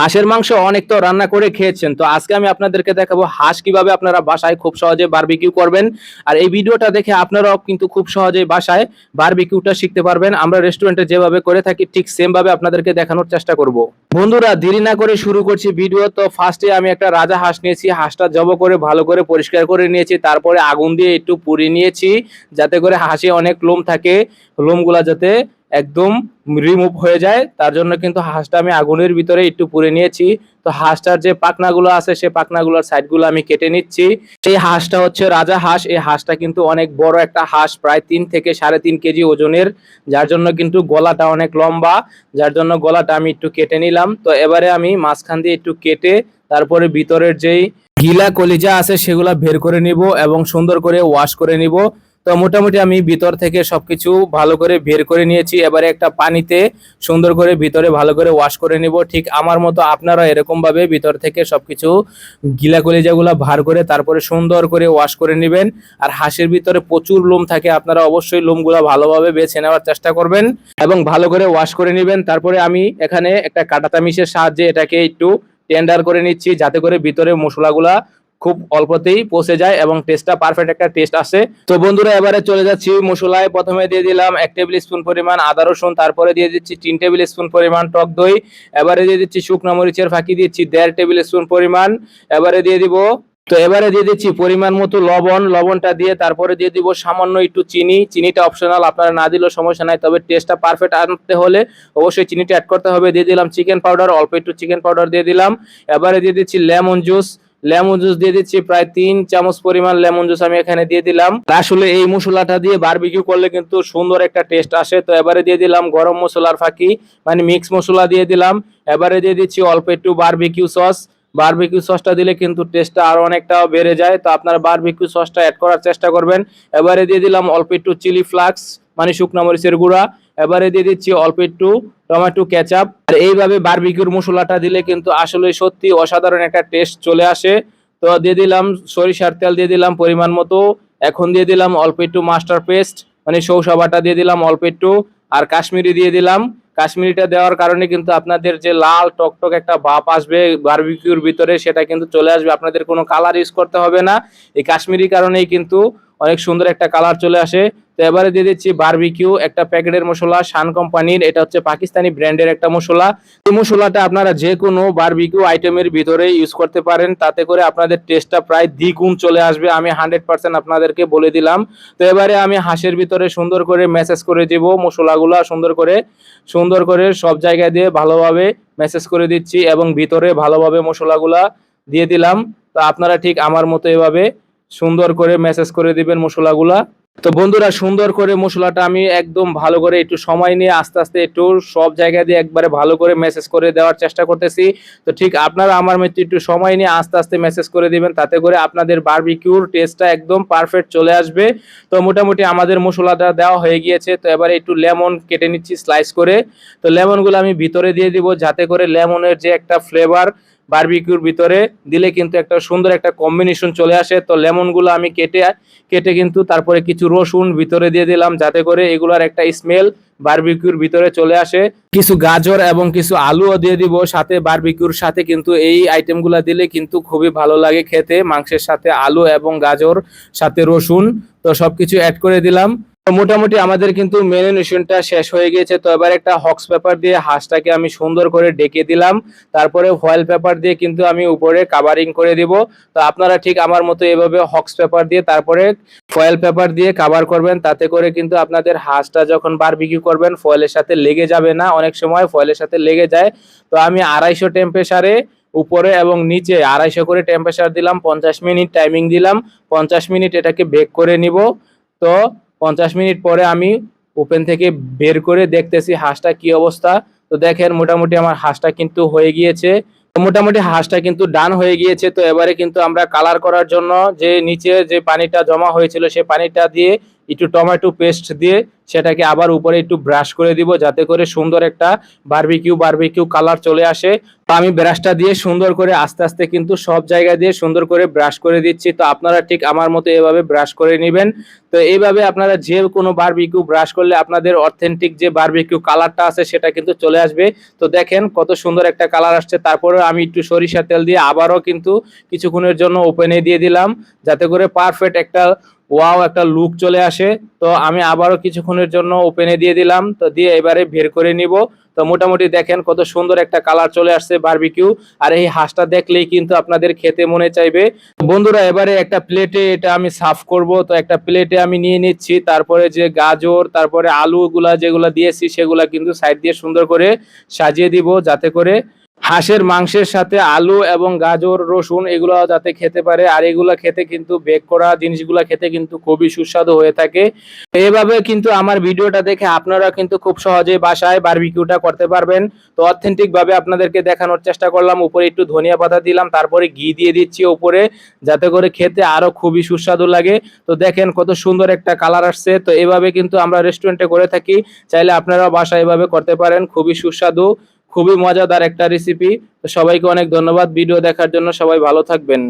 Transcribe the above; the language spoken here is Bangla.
হাঁসের মাংস অনেক তো রান্না করে খেয়েছেন, তো আজকে আমি আপনাদেরকে দেখাবো হাঁস কীভাবে আপনারা বাসায় খুব সহজে বারবিকিউ করবেন। আর এই ভিডিওটা দেখে আপনারাও কিন্তু খুব সহজে বাসায় বারবিকিউটা শিখতে পারবেন। আমরা রেস্টুরেন্টে যেভাবে করে থাকি, ঠিক সেম ভাবে আপনাদেরকে দেখানোর চেষ্টা করব। বন্ধুরা, দেরি না করে শুরু করছি ভিডিও। তো ফার্স্টে আমি একটা রাজা হাঁস নিয়েছি, হাঁসটা জব করে ভালো করে পরিষ্কার করে নিয়েছি, তারপরে আগুন দিয়ে একটু পুড়িয়ে নিয়েছি, যাতে করে হাঁসে অনেক লোম থাকে, লোমগুলা যাতে একদম রিমুভ হয়ে যায়। তার জন্য কিন্তু হাঁসটা আমি আগুনের ভিতরে একটু পুড়ে নিয়েছি। তো হাঁসটার যে পাখনাগুলো আছে সেই পাখনাগুলোর সাইডগুলো আমি কেটে নিচ্ছি। সেই হাঁসটা হচ্ছে রাজা হাঁস। এই হাঁসটা কিন্তু অনেক বড় একটা হাঁস, প্রায় তিন থেকে সাড়ে তিন কেজি ওজনের। যার জন্য কিন্তু গলাটা অনেক লম্বা। যার জন্য গলাটা আমি একটু কেটে নিলাম। তো এবারে আমি মাঝখান দিয়ে একটু কেটে তারপরে ভিতরের যেই গিলা কলিজা আছে, সেগুলা বের করে নিব এবং সুন্দর করে ওয়াশ করে নিব। তো মোটামুটি আমি ভিতর থেকে সবকিছু ভালো করে বের করে নিয়েছি। এবারে একটা পানিতে সুন্দর করে ভিতরে ভালো করে ওয়াশ করে নিব। ঠিক আমার মতো আপনারা এরকম ভাবে ভিতর থেকে সবকিছু গিলা কলিজাগুলা ভার করে তারপরে সুন্দর করে ওয়াশ করে নেবেন। আর হাঁসের ভিতরে প্রচুর লোম থাকে, আপনারা অবশ্যই লোমগুলা ভালোভাবে বেছে নেওয়ার চেষ্টা করবেন এবং ভালো করে ওয়াশ করে নেবেন। তারপরে আমি এখানে একটা কাটা তামিশের সাহায্যে এটাকে একটু টেন্ডার করে নিচ্ছি, যাতে করে ভিতরে মশলাগুলা খুব অল্পতেই পচে যায় এবং টেস্টটা পারফেক্ট একটা টেস্ট আসে। তো বন্ধুরা, এবারে চলে যাচ্ছি মশলায়। প্রথমে দিয়ে দিলাম এক টেবিল স্পুন পরিমাণ আদা রসুন, তারপরে দিয়ে দিচ্ছি তিন টেবিল স্পুন পরিমাণ টক দই, এবারে দিয়ে দিচ্ছি শুকনো মরিচের ফাঁকি, দিচ্ছি দেড় টেবিল স্পুন পরিমাণ, এবারে দিয়ে দিব। তো এবারে দিয়ে দিচ্ছি পরিমাণ মতো লবণ, লবণটা দিয়ে তারপরে দিয়ে দিব সামান্য একটু চিনি। চিনিটা অপশনাল আপনারা না দিলেও সমস্যা নাই, তবে টেস্টটা পারফেক্ট আনতে হলে অবশ্যই চিনিটা অ্যাড করতে হবে। দিয়ে দিলাম চিকেন পাউডার অল্প একটু চিকেন পাউডার দিয়ে দিলাম। এবারে দিয়ে দিচ্ছি লেমন জুস লেমন জুস দিয়ে দিচ্ছি, প্রায় তিন চামচ পরিমাণ লেমন জুস আমি এখানে দিয়ে দিলাম। আসলে এই মশলাটা দিয়ে বারবিকিউ করলে কিন্তু সুন্দর একটা টেস্ট আসে। তো এবারে দিয়ে দিলাম গরম মশলার ফাঁকি মানে মিক্স মশলা দিয়ে দিলাম। এবারে দিয়ে দিচ্ছি অল্প একটু বারবিকিউ সস বারবিকিউ সসটা দিলে কিন্তু টেস্টটা আরও অনেকটা বেড়ে যায়। তো আপনারা বারবিকিউ সসটা অ্যাড করার চেষ্টা করবেন। এবারে দিয়ে দিলাম অল্প একটু চিলি ফ্লাক্স মানে শুকনো মরিচের গুঁড়া। এবারে দিয়ে দিচ্ছি অল্প একটু টমেটো, কেচাপ। আর এইভাবে বারবিকিউর মশলাটা দিলে কিন্তু আসলে সত্যি অসাধারণ একটা টেস্ট চলে আসে। তো দিয়ে দিলাম সরিষার তেল, দিয়ে দিলাম পরিমাণ মতো। এখন দিয়ে দিলাম অল্প একটু মাস্টার পেস্ট মানে সৌসা বাটা দিয়ে দিলাম অল্প একটু। আর কাশ্মীরি দিয়ে দিলাম। কাশ্মীরিটা দেওয়ার কারণে কিন্তু আপনাদের যে লাল টকটক একটা ভাপ আসবে বারবিকিউর ভিতরে, সেটা কিন্তু চলে আসবে। আপনাদের কোনো কালার ইউজ করতে হবে না। এই কাশ্মীরি কারণেই কিন্তু অনেক সুন্দর একটা কালার চলে আসে। তো এবারে দিয়ে দিচ্ছি বারবিকিউ একটা প্যাকেটের মশলা, শান কোম্পানির, এটা হচ্ছে পাকিস্তানি ব্র্যান্ডের একটা মশলা। এই মশলাটা আপনারা যে কোনো বারবিকিউ আইটেমের ভিতরে ইউজ করতে পারেন, তাতে করে আপনাদের টেস্টটা প্রায় দ্বিগুণ চলে আসবে। আমি হান্ড্রেড পার্সেন্ট আপনাদেরকে বলে দিলাম। তো এবারে আমি হাঁসের ভিতরে সুন্দর করে মেসেজ করে দিব মশলাগুলো, সুন্দর করে সুন্দর করে সব জায়গায় দিয়ে ভালোভাবে মেসেজ করে দিচ্ছি এবং ভিতরে ভালোভাবে মশলাগুলা দিয়ে দিলাম। তো আপনারা ঠিক আমার মতো এভাবে সুন্দর করে মেসেজ করে দিবেন মশলাগুলা। তো বন্ধুরা, সুন্দর করে মশলাটা আমি একদম ভালো করে একটু সময় নিয়ে আস্তে আস্তে একটু সব জায়গা দিয়ে একবারে ভালো করে মেসেজ করে দেওয়ার চেষ্টা করতেছি। তো ঠিক আপনারা আমার মতো একটু সময় নিয়ে আস্তে আস্তে মেসেজ করে দিবেন, তাতে করে আপনাদের বারবিকিউর টেস্টটা একদম পারফেক্ট চলে আসবে। তো মোটামুটি আমাদের মশলাটা দেওয়া হয়ে গিয়েছে, তো এবারে একটু লেমন কেটে নিচ্ছি স্লাইস করে। তো লেমনগুলো আমি ভিতরে দিয়ে দিব, যাতে করে লেমনের যে একটা ফ্লেভার বারবিকিউর ভিতরে দিলে কিন্তু একটা সুন্দর একটা কম্বিনেশন চলে আসে। তো লেমনগুলো আমি কেটে কেটে কিন্তু তারপরে কিছু রসুন ভিতরে দিয়ে দিলাম যাতে করে এগুলার একটা স্মেল বারবিকিউর ভিতরে চলে আসে। কিছু গাজর এবং কিছু আলুও দিয়ে দিব, সাথে বারবিকিউর সাথে কিন্তু এই আইটেমগুলো দিলে কিন্তু খুবই ভালো লাগে খেতে। মাংসের সাথে আলু এবং গাজর, সাথে রসুন, তো সব কিছু অ্যাড করে দিলাম। মোটামুটি আমাদের কিন্তু মেরিনেশনটা শেষ হয়ে গিয়েছে। তো এবার একটা হক্স পেপার দিয়ে হাঁসটাকে আমি সুন্দর করে ডেকে দিলাম। তারপরে ফয়েল পেপার দিয়ে কিন্তু আমি উপরে কাভারিং করে দিব। তো আপনারা ঠিক আমার মতো এভাবে হক্স পেপার দিয়ে তারপরে ফয়েল পেপার দিয়ে কাভার করবেন। তাতে করে কিন্তু আপনাদের হাঁসটা যখন বারবিকিউ করবেন ফয়েলের সাথে লেগে যাবে না। অনেক সময় ফয়েলের সাথে লেগে যায়। তো আমি আড়াইশো টেম্পারেচারে উপরে এবং নিচে আড়াইশো করে টেম্পারেচার দিলাম। পঞ্চাশ মিনিট টাইমিং দিলাম। পঞ্চাশ মিনিট এটাকে বেক করে নিব। তো পঞ্চাশ মিনিট পরে আমি ওপেন থেকে বের করে দেখতেছি হাঁসটা কি অবস্থা। তো দেখেন মোটামুটি আমার হাঁসটা কিন্তু হয়ে গিয়েছে। মোটামুটি হাঁসটা কিন্তু ডান হয়ে গিয়েছে। তো এবারে কিন্তু আমরা কালার করার জন্য যে নিচে যে পানিটা জমা হয়েছিল সে পানিটা দিয়ে একটু টমেটো পেস্ট দিয়ে সেটাকে আবার উপরে একটু ব্রাশ করে দিব যাতে করে সুন্দর একটা বারবিকিউ বারবিকিউ কালার চলে আসে। তো আমি ব্রাশটা দিয়ে সুন্দর করে আস্তে আস্তে কিন্তু সব জায়গা দিয়ে সুন্দর করে ব্রাশ করে দিচ্ছি। তো আপনারা ঠিক আমার মতো এভাবে ব্রাশ করে নেবেন। তো এইভাবে আপনারা যে কোনো বারবিকিউ ব্রাশ করলে আপনাদের অথেন্টিক যে বারবিকিউ কালারটা আছে সেটা কিন্তু চলে আসবে। তো দেখেন কত সুন্দর একটা কালার আসছে। তারপরে আমি একটু সরিষার তেল দিয়ে আবারও কিন্তু কিছুক্ষণের জন্য ওপেনে দিয়ে দিলাম। যাতে করে পারফেক্ট একটা ওয়াও, একটা লুক চলে আসে। তো আমি আবারও কিছুক্ষণের জন্য ওপেনে দিয়ে দিলাম। তো দিয়ে এবারে বের করে নিব। তো মোটামুটি দেখেন কত সুন্দর একটা কালার চলে আসছে বারবিকিউ আর এই হাঁসটা দেখলেই কিন্তু আপনাদের খেতে মনে চাইবে। বন্ধুরা, এবারে একটা প্লেটে এটা আমি সাফ করব। তো একটা প্লেটে আমি নিয়ে নিচ্ছি। তারপরে যে গাজর, তারপরে আলুগুলা যেগুলা দিয়েছি, সেগুলা কিন্তু সাইড দিয়ে সুন্দর করে সাজিয়ে দিব যাতে করে হাঁসের মাংসের সাথে আলু এবং গাজর, রসুন এগুলো যাতে খেতে পারে। আর এগুলো খেতে কিন্তু বেক করা জিনিসগুলো খেতে কিন্তু খুবই সুস্বাদু হয়ে থাকে। এভাবে কিন্তু আমার ভিডিওটা দেখে আপনারা কিন্তু খুব সহজেই বাসায় বারবিকিউটা করতে পারবেন। তো অথেন্টিক ভাবে আপনাদেরকে দেখানোর চেষ্টা করলাম। উপরে একটু ধনিয়া পাতা দিলাম, তারপরে ঘি দিয়ে দিচ্ছি উপরে, যাতে করে খেতে আরও খুবই সুস্বাদু লাগে। তো দেখেন কত সুন্দর একটা কালার আসছে। তো এভাবে কিন্তু আমরা রেস্টুরেন্টে করে থাকি। চাইলে আপনারা বাসায় এভাবে করতে পারেন, খুবই সুস্বাদু। খুবই মজাদার একটা রেসিপি তো সবাইকে অনেক ধন্যবাদ ভিডিও দেখার জন্য। সবাই ভালো থাকবেন।